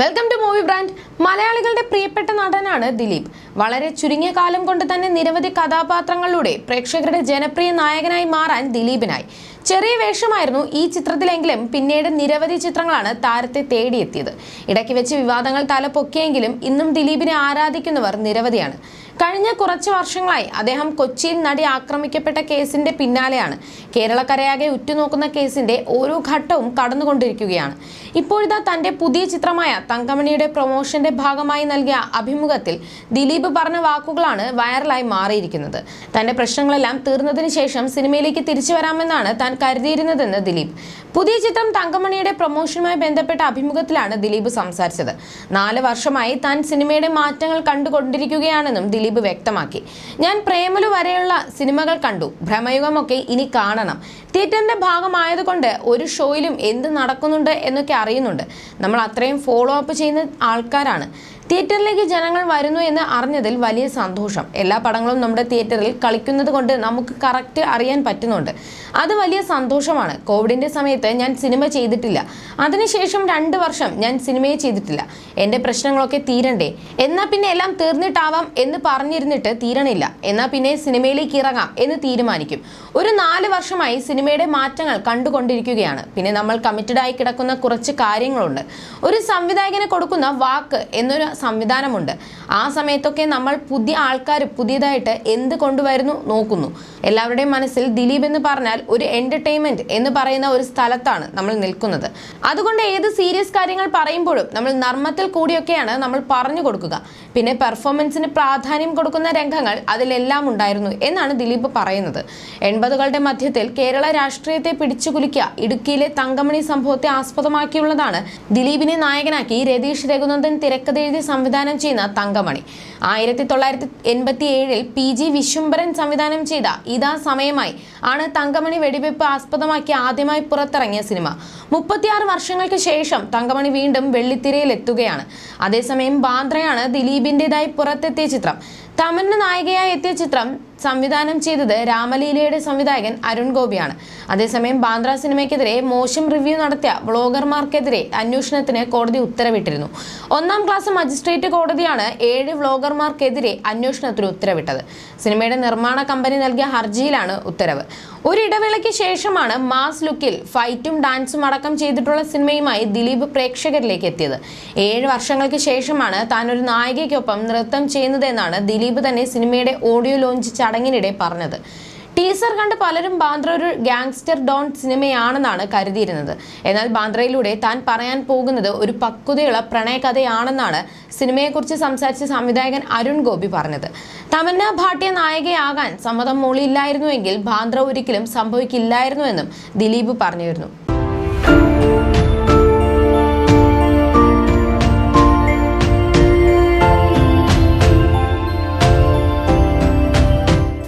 Welcome to movie brand മലയാളികളുടെ പ്രിയപ്പെട്ട നടനാണ് ദിലീപ്. വളരെ ചുരുങ്ങിയ കാലം കൊണ്ട് തന്നെ നിരവധി കഥാപാത്രങ്ങളിലൂടെ പ്രേക്ഷകരുടെ ജനപ്രിയ നായകനായി മാറാൻ ദിലീപിനായി. ചെറിയ വേഷമായിരുന്നു ഈ ചിത്രത്തിലെങ്കിലും പിന്നീട് നിരവധി ചിത്രങ്ങളാണ് താരത്തെ തേടിയെത്തിയത്. ഇടയ്ക്ക് വെച്ച് വിവാദങ്ങൾ തലപൊക്കിയെങ്കിലും ഇന്നും ദിലീപിനെ ആരാധിക്കുന്നവർ നിരവധിയാണ്. കഴിഞ്ഞ കുറച്ച് വർഷങ്ങളായി അദ്ദേഹം കൊച്ചിയിൽ നടി ആക്രമിക്കപ്പെട്ട കേസിന്റെ പിന്നാലെയാണ്. കേരളക്കരയാകെ ഉറ്റുനോക്കുന്ന കേസിന്റെ ഓരോ ഘട്ടവും കടന്നുകൊണ്ടിരിക്കുകയാണ്. ഇപ്പോഴിതാ തന്റെ പുതിയ ചിത്രമായ തങ്കമണിയുടെ പ്രൊമോഷന്റെ ഭാഗമായി നൽകിയ അഭിമുഖത്തിൽ ദിലീപ് പറഞ്ഞ വാക്കുകളാണ് വൈറലായി മാറിയിരിക്കുന്നത്. തന്റെ പ്രശ്നങ്ങളെല്ലാം തീർന്നതിന് ശേഷം സിനിമയിലേക്ക് തിരിച്ചു വരാമെന്നാണ് താൻ കരുതിയിരുന്നതെന്ന് ദിലീപ്. പുതിയ ചിത്രം തങ്കമണിയുടെ പ്രൊമോഷനുമായി ബന്ധപ്പെട്ട അഭിമുഖത്തിലാണ് ദിലീപ് സംസാരിച്ചത്. നാല് വർഷമായി താൻ സിനിമയുടെ മാറ്റങ്ങൾ കണ്ടുകൊണ്ടിരിക്കുകയാണെന്നും ദിലീപ് വ്യക്തമാക്കി. ഞാൻ പ്രേമലു വരെയുള്ള സിനിമകൾ കണ്ടു. ഭ്രമയുഗമൊക്കെ ഇനി കാണണം. തിയേറ്ററിന്റെ ഭാഗമായതുകൊണ്ട് ഒരു ഷോയിലും എന്ത് നടക്കുന്നുണ്ട് എന്നൊക്കെ അറിയുന്നുണ്ട്. നമ്മൾ അത്രയും ഫോളോ അപ്പ് ചെയ്യുന്ന ആൾക്കാരാണ്. തിയേറ്ററിലേക്ക് ജനങ്ങൾ വരുന്നു എന്ന് അറിഞ്ഞതിൽ വലിയ സന്തോഷം. എല്ലാ പടങ്ങളും നമ്മുടെ തിയേറ്ററിൽ കളിക്കുന്നത് കൊണ്ട് നമുക്ക് കറക്റ്റ് അറിയാൻ പറ്റുന്നുണ്ട്. അത് വലിയ സന്തോഷമാണ്. കോവിഡിന്റെ സമയത്ത് ഞാൻ സിനിമ ചെയ്തിട്ടില്ല. അതിനുശേഷം രണ്ട് വർഷം ഞാൻ സിനിമയെ ചെയ്തിട്ടില്ല. എന്റെ പ്രശ്നങ്ങളൊക്കെ തീരണ്ടേ. എന്നാൽ പിന്നെ എല്ലാം തീർന്നിട്ടാവാം എന്ന് പറഞ്ഞിരുന്നിട്ട് തീരണില്ല. എന്നാൽ പിന്നെ സിനിമയിലേക്ക് ഇറങ്ങാം എന്ന് തീരുമാനിക്കും. ഒരു നാല് വർഷമായി സിനിമയുടെ മാറ്റങ്ങൾ കണ്ടുകൊണ്ടിരിക്കുകയാണ്. പിന്നെ നമ്മൾ കമ്മിറ്റഡായി കിടക്കുന്ന കുറച്ച് കാര്യങ്ങളുണ്ട്. ഒരു സംവിധായകന് കൊടുക്കുന്ന വാക്ക് എന്നൊരു സംവിധാനമുണ്ട്. ആ സമയത്തൊക്കെ നമ്മൾ പുതിയ ആൾക്കാർ പുതിയതായിട്ട് എന്ത് കൊണ്ടുവരുന്നു നോക്കുന്നു. എല്ലാവരുടെയും മനസ്സിൽ ദിലീപ് എന്ന് പറഞ്ഞാൽ ഒരു എന്റർടൈൻമെന്റ് എന്ന് പറയുന്ന ഒരു സ്ഥലത്താണ് നമ്മൾ നിൽക്കുന്നത്. അതുകൊണ്ട് ഏത് സീരിയസ് കാര്യങ്ങൾ പറയുമ്പോഴും നമ്മൾ നർമ്മത്തിൽ കൂടിയൊക്കെയാണ് നമ്മൾ പറഞ്ഞു കൊടുക്കുക. പിന്നെ പെർഫോമൻസിന് പ്രാധാന്യം കൊടുക്കുന്ന രംഗങ്ങൾ അതിലെല്ലാം ഉണ്ടായിരുന്നു എന്നാണ് ദിലീപ് പറയുന്നത്. എൺപതുകളുടെ മധ്യത്തിൽ കേരള രാഷ്ട്രീയത്തെ പിടിച്ചുകുലുക്കിയ ഇടുക്കിയിലെ തങ്കമണി സംഭവത്തെ ആസ്പദമാക്കിയുള്ളതാണ് ദിലീപിനെ നായകനാക്കി രതീഷ് രഘുനന്ദൻ തിരക്കഥെഴുതി സംവിധാനം ചെയ്യുന്ന തങ്കമണി. ആയിരത്തി തൊള്ളായിരത്തി എൺപത്തി ഏഴിൽ പി ജി വിശ്വംഭരൻ സംവിധാനം ചെയ്ത ഇതാ സമയമായി ആണ് തങ്കമണി വെടിവെപ്പ് ആസ്പദമാക്കി ആദ്യമായി പുറത്തിറങ്ങിയ സിനിമ. മുപ്പത്തിയാറ് വർഷങ്ങൾക്ക് ശേഷം തങ്കമണി വീണ്ടും വെള്ളിത്തിരയിൽ എത്തുകയാണ് അതേസമയം ബാന്ദ്രയാണ് ദിലീപിന്റെതായി പുറത്തെത്തിയ ചിത്രം. തമന്ന നായികയായി എത്തിയ ചിത്രം സംവിധാനം ചെയ്തത് രാമലീലയുടെ സംവിധായകൻ അരുൺ ഗോപിയാണ്. അതേസമയം ബാന്ദ്ര സിനിമയ്ക്കെതിരെ മോശം റിവ്യൂ നടത്തിയ വ്ളോഗർമാർക്കെതിരെ അന്വേഷണത്തിന് കോടതി ഉത്തരവിട്ടിരുന്നു. ഒന്നാം ക്ലാസ് മജിസ്ട്രേറ്റ് കോടതിയാണ് ഏഴ് വ്ളോഗർമാർക്കെതിരെ അന്വേഷണത്തിന് ഉത്തരവിട്ടത്. സിനിമയുടെ നിർമ്മാണ കമ്പനി നൽകിയ ഹർജിയിലാണ് ഉത്തരവ്. ഒരു ഇടവേളയ്ക്ക് ശേഷമാണ് മാസ് ലുക്കിൽ ഫൈറ്റും ഡാൻസും അടക്കം ചെയ്തിട്ടുള്ള സിനിമയുമായി ദിലീപ് പ്രേക്ഷകരിലേക്ക് എത്തിയത്. ഏഴ് വർഷങ്ങൾക്ക് ശേഷമാണ് താൻ ഒരു നായികയ്ക്കൊപ്പം നൃത്തം ചെയ്യുന്നതെന്നാണ് ദിലീപ് തന്നെ സിനിമയുടെ ഓഡിയോ ലോഞ്ച് ചടങ്ങിനിടെ പറഞ്ഞത്. ടീസർ കണ്ട് പലരും ബാന്ദ്ര ഒരു ഗാങ്സ്റ്റർ ഡോൺ സിനിമയാണെന്നാണ് കരുതിയിരുന്നത്. എന്നാൽ ബാന്ദ്രയിലൂടെ താൻ പറയാൻ പോകുന്നത് ഒരു പക്വതയുള്ള പ്രണയകഥയാണെന്നാണ് സിനിമയെക്കുറിച്ച് സംസാരിച്ച സംവിധായകൻ അരുൺ ഗോപി പറഞ്ഞത്. തമന്ന ഭാട്ടിയ നായികയാകാൻ സമ്മതം മൂളിയില്ലായിരുന്നുവെങ്കിൽ ബാന്ദ്ര ഒരിക്കലും സംഭവിക്കില്ലായിരുന്നുവെന്നും ദിലീപ് പറഞ്ഞിരുന്നു.